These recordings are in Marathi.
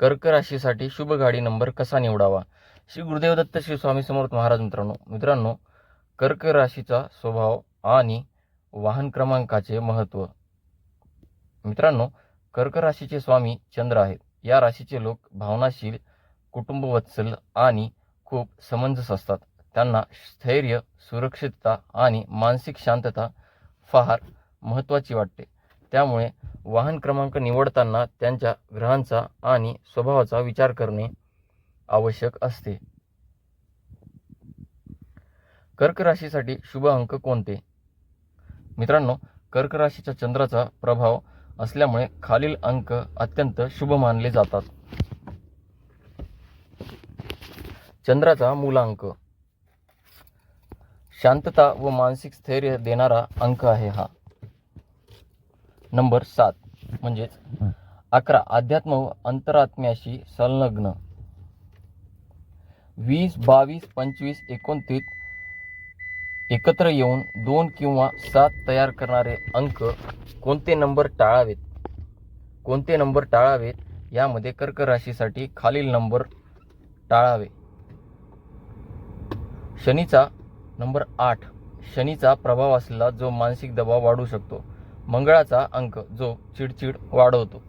कर्क राशीसाठी शुभ गाडी नंबर कसा निवडावा? श्री गुरुदेव दत्त श्री स्वामी समर्थ महाराज मित्रांनो मित्रांनो कर्क राशीचा स्वभाव आणि वाहन क्रमांकाचे महत्त्व मित्रांनो कर्क राशीचे स्वामी चंद्र आहेत. या राशीचे लोक भावनाशील कुटुंबवत्सल आणि खूप समंजस असतात. त्यांना स्थैर्य सुरक्षितता आणि मानसिक शांतता फार महत्त्वाची वाटते. त्यामुळे वाहन क्रमांक निवडताना त्यांच्या ग्रहांचा आणि स्वभावाचा विचार करणे आवश्यक असते. कर्क राशीसाठी शुभ अंक कोणते? मित्रांनो कर्क राशीच्या चंद्राचा प्रभाव असल्यामुळे खालील अंक अत्यंत शुभ मानले जातात. चंद्राचा मूलांक. शांतता व मानसिक स्थैर्य देणारा अंक आहे हा. नंबर सात. म्हणजेच अकरा. अध्यात्म व अंतरात्म्याशी संलग्न. वीस बावीस पंचवीस एकोणतीस एकत्र येऊन दोन किंवा सात तयार करणारे अंक कोणते नंबर टाळावेत? कोणते नंबर टाळावेत? यामध्ये कर्क राशीसाठी खालील नंबर टाळावे. शनीचा नंबर आठ. शनीचा प्रभाव असलेला जो मानसिक दबाव वाढू शकतो. मंगळाचा अंक जो चिडचिड वाढवतो.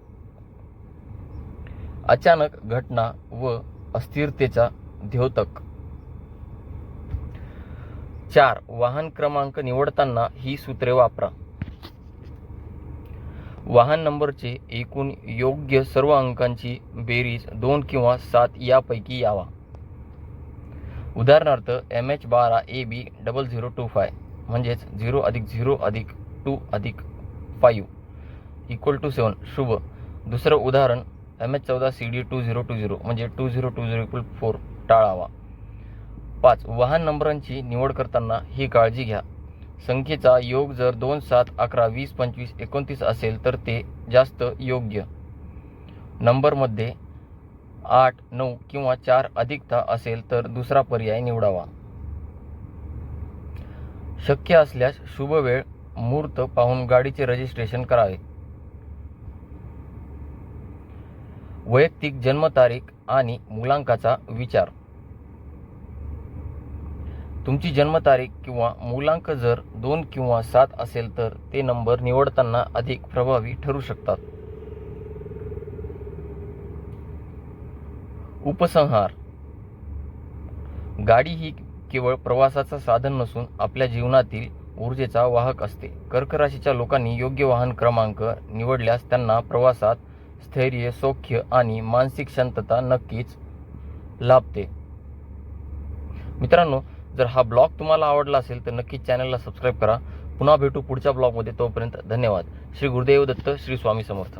अचानक घटना व अस्थिरतेचा द्योतक. चार. वाहन क्रमांक निवडताना ही सूत्रे वापरा. वाहन नंबरचे एकूण योग्य सर्व अंकांची बेरीज दोन किंवा सात यापैकी यावा. उदाहरणार्थ एम एच बारा A B double zero two five म्हणजेच झिरो अधिक झिरो अधिक टू अधिक फाईव्ह इक्वल टू सेवन. शुभ. दुसरं उदाहरण एम एच चौदा C D two zero two zero म्हणजे two zero two zero equal four टाळावा. पाच वाहन नंबरांची निवड करताना ही काळजी घ्या. संख्येचा योग जर दोन सात अकरा वीस पंचवीस एकोणतीस असेल तर ते जास्त योग्य. नंबरमध्ये आठ नऊ किंवा चार अधिकता असेल तर दुसरा पर्याय निवडावा. शक्य असल्यास शुभ वेळ मुहूर्त पाहून गाडीचे रजिस्ट्रेशन करावे. वैयक्तिक जन्मतारीख आणि मुलांकाचा विचार. तुमची जन्मतारीख किंवा मुलांक जर दोन किंवा सात असेल तर ते नंबर निवडताना अधिक प्रभावी ठरू शकतात. उपसंहार. गाडी ही केवळ प्रवासाचं साधन नसून आपल्या जीवनातील ऊर्जेचा वाहक असते. कर्क राशीच्या लोकांनी योग्य वाहन क्रमांक निवडल्यास त्यांना प्रवासात स्थैर्य सौख्य आणि मानसिक शांतता नक्कीच लाभते. मित्रांनो जर हा ब्लॉग तुम्हाला आवडला असेल तर नक्कीच चॅनलला सबस्क्राईब करा. पुन्हा भेटू पुढच्या ब्लॉगमध्ये. तोपर्यंत धन्यवाद. श्री गुरुदेव दत्त श्री स्वामी समर्थ.